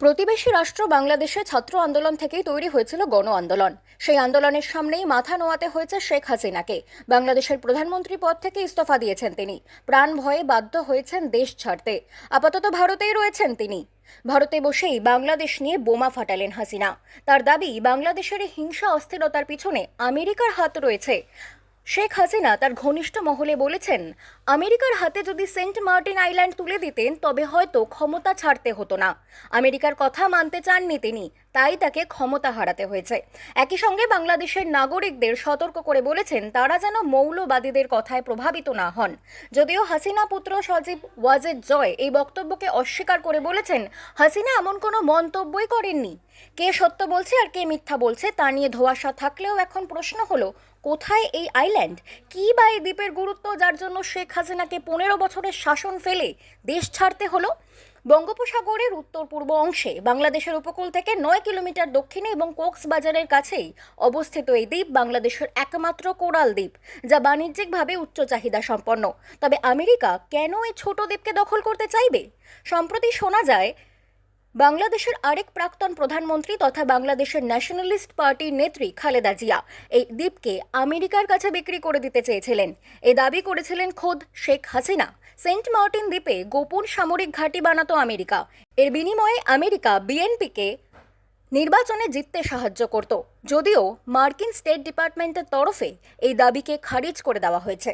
প্রতিবেশী রাষ্ট্র বাংলাদেশে ছাত্র আন্দোলন থেকেই তৈরি হয়েছিল গণ আন্দোলন। সেই আন্দোলনের সামনেই মাথা নোয়াতে হয়েছে শেখ হাসিনাকে। বাংলাদেশের প্রধানমন্ত্রী পদ থেকে ইস্তফা দিয়েছেন তিনি। প্রাণ ভয়ে বাধ্য হয়েছেন দেশ ছাড়তে। আপাতত ভারতেই রয়েছেন তিনি। ভারতে বসেই বাংলাদেশ নিয়ে বোমা ফাটালেন হাসিনা। তার দাবি, বাংলাদেশের হিংসা অস্থিরতার পিছনে আমেরিকার হাত রয়েছে। শেখ হাসিনা তার ঘনিষ্ঠ মহলে বলেছেন আমেরিকার হাতে যদি সেন্ট মার্টিন আইল্যান্ড তুলে দিতেন, তবে হয়তো ক্ষমতা ছাড়তে হতো না। আমেরিকার কথা মানতে চাননি তিনি, তাই তাকে ক্ষমতা হারাতে হয়েছে। একই সঙ্গে বাংলাদেশের নাগরিকদের সতর্ক করে বলেছেন, তারা যেন মৌলবাদীদের কথায় প্রভাবিত না হন। যদিও হাসিনা পুত্র সজীব ওয়াজেদ জয় এই বক্তব্যকে অস্বীকার করে বলেছেন, হাসিনা এমন কোনো মন্তব্যই করেননি। কে সত্য বলছে আর কে মিথ্যা বলছে, তা নিয়ে ধোঁয়াশা থাকলেও এখন প্রশ্ন হলো, কোথায় এই আইল্যান্ড? কী বা এই দ্বীপের গুরুত্ব, যার জন্য শেখ হাসিনাকে পনেরো বছরের শাসন ফেলে দেশ ছাড়তে হলো। বঙ্গোপসাগরের উত্তর পূর্ব অংশে বাংলাদেশের উপকূল থেকে নয় কিলোমিটার দক্ষিণে এবং কক্সবাজারের কাছেই অবস্থিত এই দ্বীপ বাংলাদেশের একমাত্র কোরাল দ্বীপ, যা বাণিজ্যিকভাবে উচ্চ চাহিদা সম্পন্ন। তবে আমেরিকা কেন এই ছোট দ্বীপকে দখল করতে চাইবে? সম্প্রতি শোনা যায় বাংলাদেশের আরেক প্রাক্তন প্রধানমন্ত্রী তথা বাংলাদেশের ন্যাশনালিস্ট পার্টির নেত্রী খালেদা জিয়া। এই দ্বীপকে আমেরিকার কাছে বিক্রি করে দিতে চেয়েছিলেন। এ দাবি করেছিলেন খোদ শেখ হাসিনা। সেন্ট মার্টিন দ্বীপে গোপন সামরিক ঘাঁটি বানাতো আমেরিকা। এর বিনিময়ে আমেরিকা বিএনপিকে নির্বাচনে জিততে সাহায্য করত। যদিও মার্কিন স্টেট ডিপার্টমেন্টের তরফে এই দাবিকে খারিজ করে দেওয়া হয়েছে।